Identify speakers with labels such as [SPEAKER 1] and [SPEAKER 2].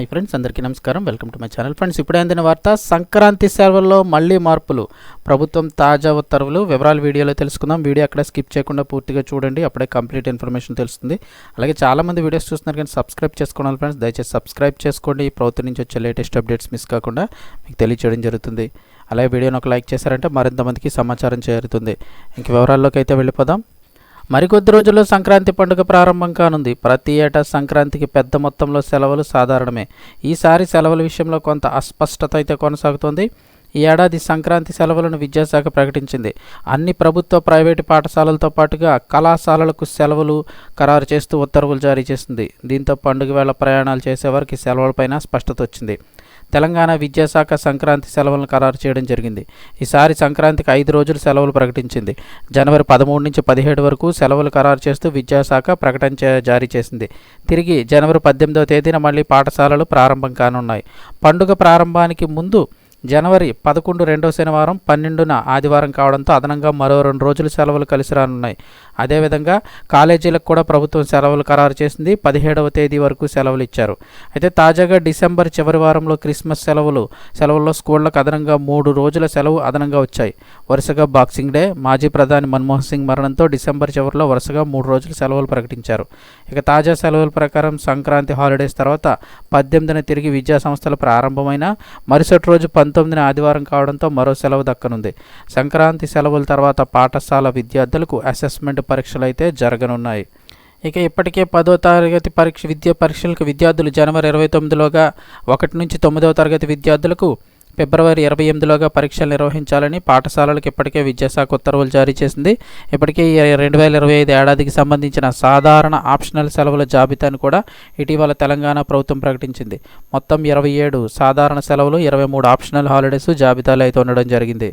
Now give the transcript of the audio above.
[SPEAKER 1] High friends అందరికీ నమస్కారం. Welcome to my channel. Friends ఇప్పుడే అందిన వార్త సంక్రాంతి సెలవుల్లో మళ్ళీ మార్పులు. ప్రభుత్వం తాజా ఉత్తర్వులు వివరాలు వీడియోలో తెలుసుకుందాం. వీడియో అక్కడ స్కిప్ చేయకుండా పూర్తిగా చూడండి. అప్పుడే కంప్లీట్ ఇన్ఫర్మేషన్ తెలుస్తుంది. అలాగే చాలామంది వీడియోస్ చూస్తున్నారు కానీ సబ్స్క్రైబ్ చేసుకోవాలి ఫ్రెండ్స్. దయచేసి సబ్స్క్రైబ్ చేసుకోండి. ఈ ప్రభుత్వం నుంచి వచ్చే లేటెస్ట్ అప్డేట్స్ మిస్ కాకుండా మీకు తెలియచేయడం జరుగుతుంది. అలాగే వీడియోని ఒక లైక్ చేశారంటే మరింత మందికి సమాచారం చేరుతుంది. ఇంక వివరాల్లోకి అయితే వెళ్ళిపోదాం. మరికొద్ది రోజుల్లో సంక్రాంతి పండుగ ప్రారంభం కానుంది. ప్రతి ఏటా సంక్రాంతికి పెద్ద మొత్తంలో సెలవులు సాధారణమే. ఈసారి సెలవుల విషయంలో కొంత అస్పష్టత అయితే కొనసాగుతోంది. ఈ ఏడాది సంక్రాంతి సెలవులను విద్యాశాఖ ప్రకటించింది. అన్ని ప్రభుత్వ ప్రైవేటు పాఠశాలలతో పాటుగా కళాశాలలకు సెలవులు ఖరారు చేస్తూ ఉత్తర్వులు జారీ చేసింది. దీంతో పండుగ వేళ ప్రయాణాలు చేసేవారికి సెలవులపైన స్పష్టత వచ్చింది. తెలంగాణ విద్యాశాఖ సంక్రాంతి సెలవులను ఖరారు చేయడం జరిగింది. ఈసారి సంక్రాంతికి ఐదు రోజులు సెలవులు ప్రకటించింది. జనవరి పదమూడు నుంచి పదిహేడు వరకు సెలవులు ఖరారు చేస్తూ విద్యాశాఖ ప్రకటన జారీ చేసింది. తిరిగి జనవరి పద్దెనిమిదవ తేదీన మళ్ళీ పాఠశాలలు ప్రారంభం కానున్నాయి. పండుగ ప్రారంభానికి ముందు జనవరి పదకొండు రెండో శనివారం పన్నెండున ఆదివారం కావడంతో అదనంగా మరో రెండు రోజులు సెలవులు కలిసి రానున్నాయి. అదేవిధంగా కాలేజీలకు కూడా ప్రభుత్వం సెలవులు ఖరారు చేసింది. పదిహేడవ తేదీ వరకు సెలవులు ఇచ్చారు. అయితే తాజాగా డిసెంబర్ చివరి వారంలో క్రిస్మస్ సెలవులు సెలవుల్లో స్కూళ్ళకు అదనంగా మూడు రోజుల సెలవు అదనంగా వచ్చాయి. వరుసగా బాక్సింగ్ డే మాజీ ప్రధాని మన్మోహన్ సింగ్ మరణంతో డిసెంబర్ చివరిలో వరుసగా మూడు రోజులు సెలవులు ప్రకటించారు. ఇక తాజా సెలవుల ప్రకారం సంక్రాంతి హాలిడేస్ తర్వాత పద్దెనిమిదిన తిరిగి విద్యా సంస్థలు ప్రారంభమైన మరుసటి రోజు పంతొమ్మిదిన ఆదివారం కావడంతో మరో సెలవు దక్కనుంది. సంక్రాంతి సెలవుల తర్వాత పాఠశాల విద్యార్థులకు అసెస్మెంట్ పరీక్షలు అయితే జరగనున్నాయి. ఇక ఇప్పటికే పదో తరగతి పరీక్ష విద్యా పరీక్షలకు విద్యార్థులు జనవరి ఇరవై తొమ్మిదిలోగా ఒకటి నుంచి తొమ్మిదవ తరగతి విద్యార్థులకు ఫిబ్రవరి ఇరవై ఎనిమిదిలోగా పరీక్షలు నిర్వహించాలని పాఠశాలలకు ఇప్పటికే విద్యాశాఖ ఉత్తర్వులు జారీ చేసింది. ఇప్పటికే ఈ రెండు వేల ఇరవై ఐదు ఏడాదికి సంబంధించిన సాధారణ ఆప్షనల్ సెలవుల జాబితాను కూడా ఇటీవల తెలంగాణ ప్రభుత్వం ప్రకటించింది. మొత్తం ఇరవై ఏడు సాధారణ సెలవులు ఇరవై మూడు ఆప్షనల్ హాలిడేస్ జాబితాలో అయితే ఉండడం జరిగింది.